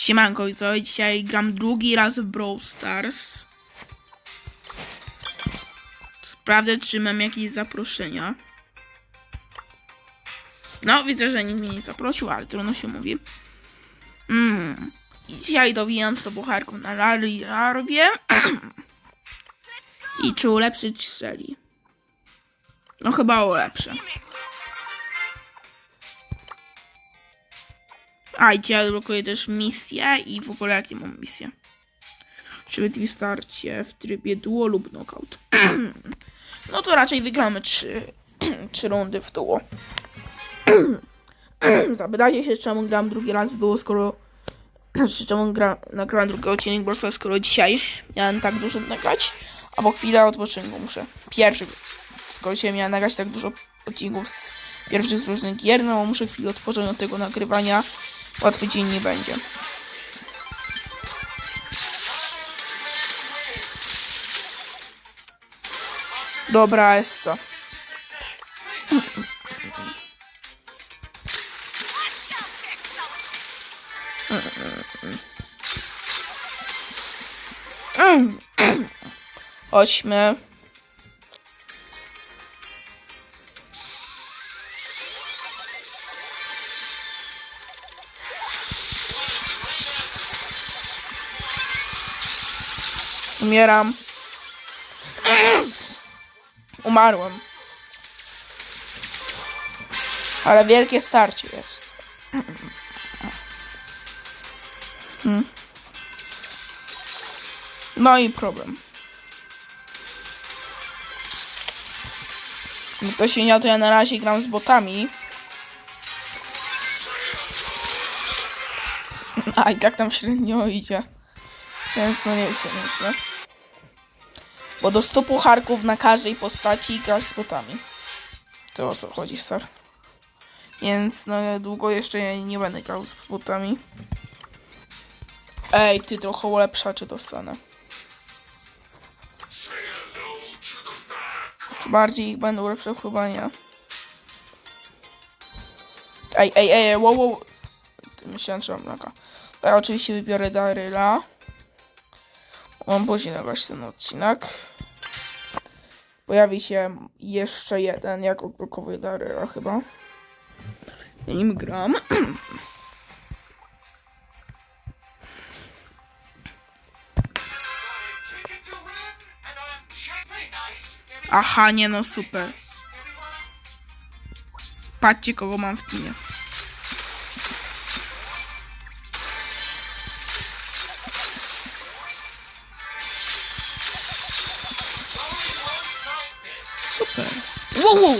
Siemanko i co? Dzisiaj gram drugi raz w Brawl Stars. Sprawdzę, czy mam jakieś zaproszenia. No, widzę, że nikt mnie nie zaprosił, ale trudno się mówi. Mm. I dzisiaj dowijam z pucharką na Larwie. I czy ulepszyć strzeli? No chyba ulepszę. A, i dzisiaj odblokuję też misję i w ogóle jakie mam misje. Czy starcie w trybie duo lub knockout. no to raczej wygramy trzy, trzy rundy w duo. Zapytacie się, czemu gram drugi raz w duo, skoro... Czy czemu gra, nagrałem drugi odcinek, bo skoro dzisiaj miałem tak dużo nagrać, a po chwilę odpoczynku muszę. Pierwszy, skoro się miałem nagrać tak dużo odcinków z pierwszych z różnych gier, no muszę chwilę odpocząć od tego nagrywania. Łatwy dzień nie będzie. Dobra, Essa. Chodźmy. Umieram. Umarłem. Ale wielkie starcie jest. Hmm. No i problem. No to się nie to ja na razie gram z botami. A i tak tam średnio idzie. Więc no nie wiem, myślę. Bo do 100 pucharków na każdej postaci grasz z botami. To o co chodzi, star? Więc no długo jeszcze nie będę grał z botami. Ej, ty trochę ulepszaczy dostanę. Bardziej ich będę ulepszał chyba. Ej, ej, ej, wow, wow. Myślałem, że mam laka. Ja oczywiście wybiorę Daryla. Mam później nagrać ten odcinek. Pojawi się jeszcze jeden, jak odblokowuję Daryla chyba. Ja nim gram. Aha, nie no, super. Patrzcie, kogo mam w teamie. Wow.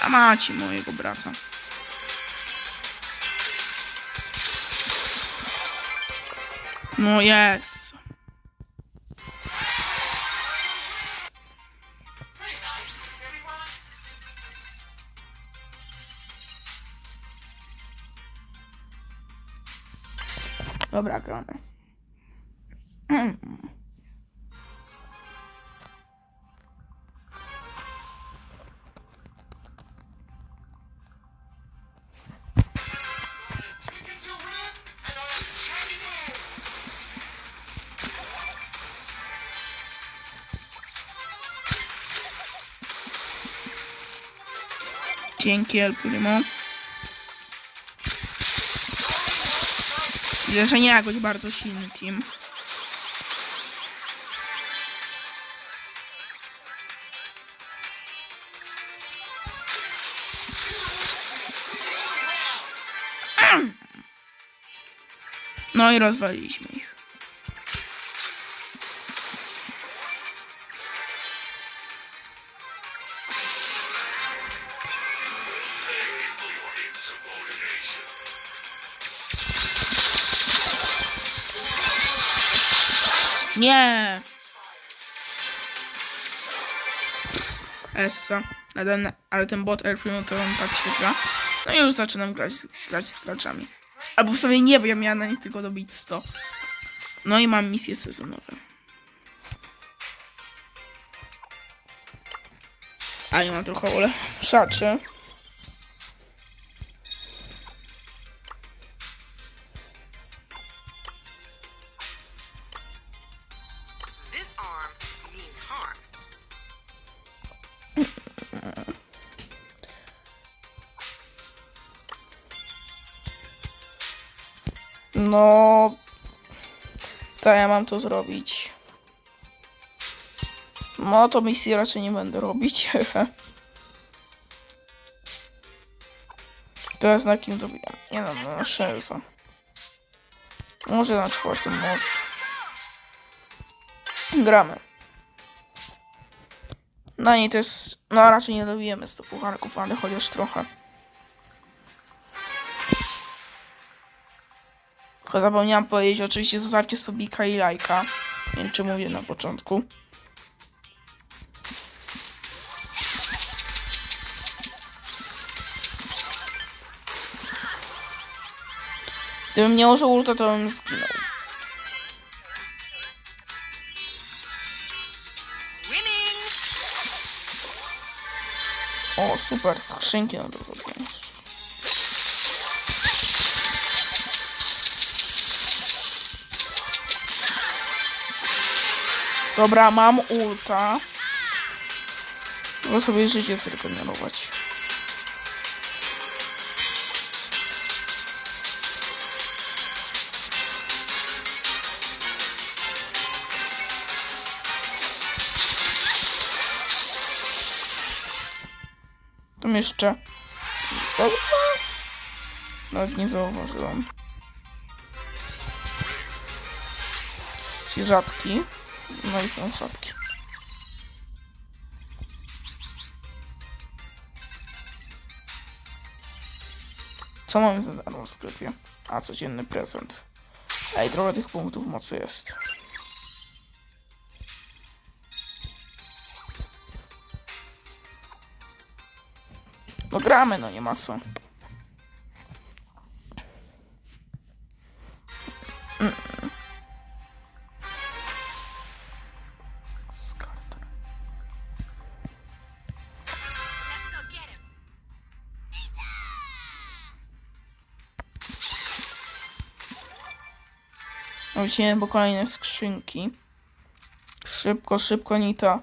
A macie mojego brata. No jest. Dobra, gramy. Dzięki El Primo. Widzę, że nie jakoś bardzo silny team. No i rozwaliliśmy ich. Nie! Essa. Ale, ale ten bot Airplane no to on tak się gra. No i już zaczynam grać, grać z graczami. Albo w sumie nie, bo ja miałam na nich tylko dobić 100. No i mam misje sezonowe. A ja mam trochę ulepszaczy. No. To ja mam to zrobić. No to misji raczej nie będę robić. Teraz na kim to biegam? Nie no, na Shelsa. Może na czwartym moc. Gramy. Na niej też, no raczej nie dobijemy 100 pucharków, ale chociaż trochę. Zapomniałam powiedzieć, oczywiście zostawcie sobie i lajka. Nie wiem, czy mówię na początku. Gdybym nie użył ulta, to bym zginął. O, super, skrzynki na to zrobię. Dobra, mam ulta. Mogę sobie życie zregenerować. Tam jeszcze... Nawet nie zauważyłam. Ci rzadki. No i są rzadkie. Co mamy za darmo w sklepie? A, codzienny prezent. Ej, trochę tych punktów mocy jest. No gramy, no nie ma co. Let's Wróciłem po kolejne skrzynki. Szybko, szybko, Nita.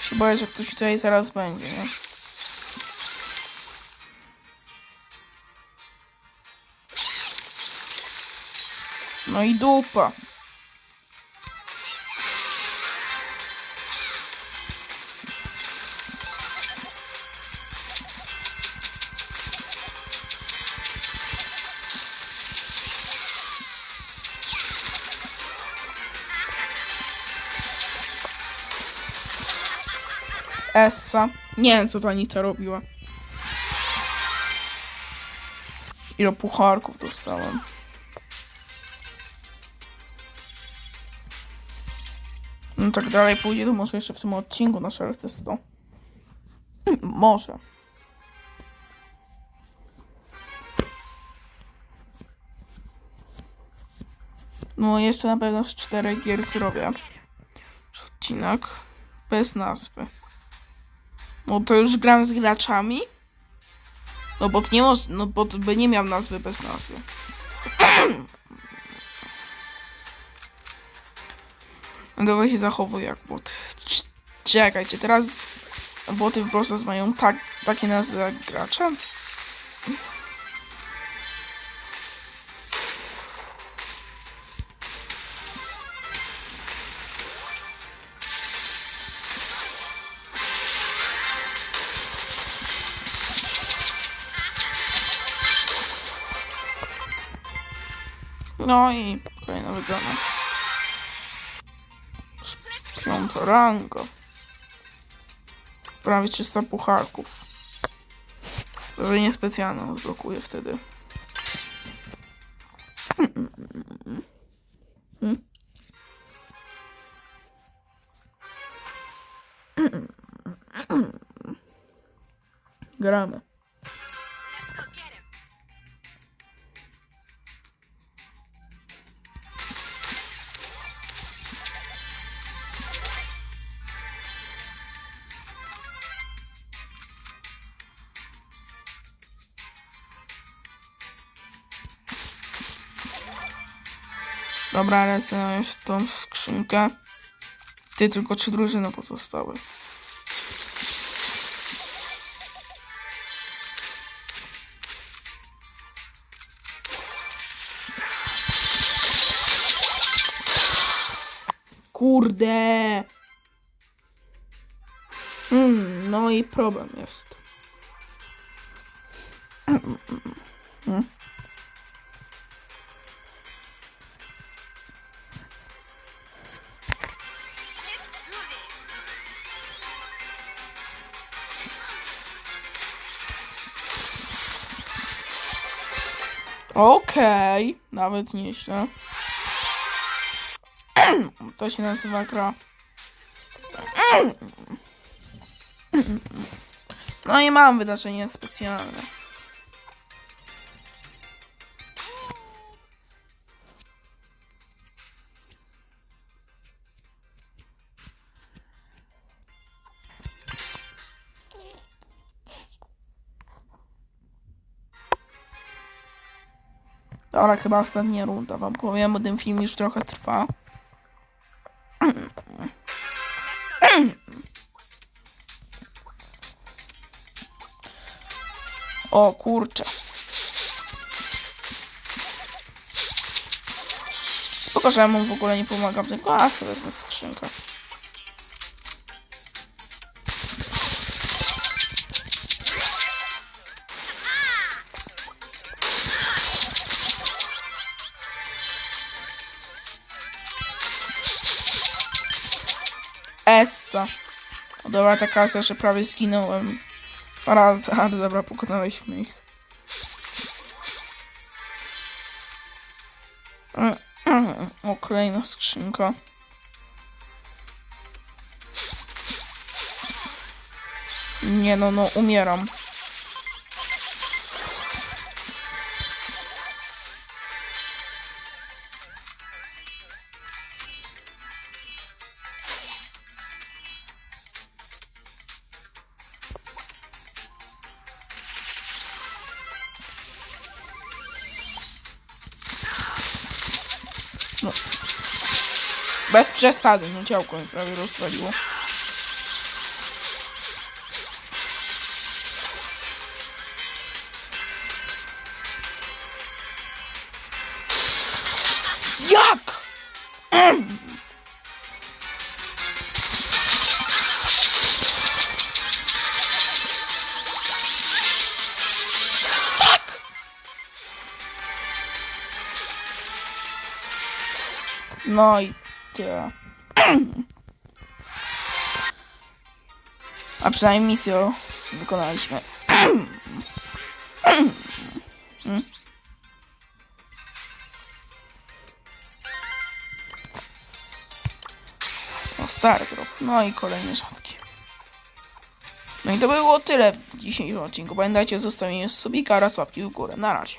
Się boję, że ktoś tutaj zaraz będzie, nie? No i dupa. Essa. Nie wiem, co ta Anita robiła. Ile pucharków dostałem. No tak dalej pójdzie, to może jeszcze w tym odcinku na szereg 100. Może. No jeszcze na pewno z czterech gier zrobię. Odcinek bez nazwy. No to już gram z graczami. No bo nie może, no bo by nie miał nazwy bez nazwy. Dawaj się zachowuj jak bot. Cz- Czekajcie, teraz boty w Brosas mają tak, takie nazwy jak gracze? No i kolejna wygrana. Piąta rango. Prawie 300 pucharków. Że niespecjalną odblokuję wtedy. Gramy. Dobra, lecę już tą skrzynkę. Ty, tylko trzy drużyny pozostały. Kurde. Hmm, no i problem jest. Let's Okej, nawet nieźle. To się nazywa gra. No i mam wydarzenie specjalne. Dobra, chyba ostatnia runda wam powiem, bo ten film już trochę trwa. O kurczę. Spoko, że ja mu w ogóle nie pomagam, tylko a sobie wezmę skrzynkę. Essa. Dobra, ta karta, że prawie zginąłem. Raz, ale dobra, pokonaliśmy ich. Mm, mm, O, kolejna skrzynka. Nie no, no, umieram. Bez przesady, no ciałko mi prawie rozwaliło. Jak? Tak! No i tyle. A przynajmniej misję wykonaliśmy. O, stary grób. No i kolejny rzadki. No i to by było tyle w dzisiejszym odcinku. Pamiętajcie o zostawieniu subika oraz łapki w górę. Na razie.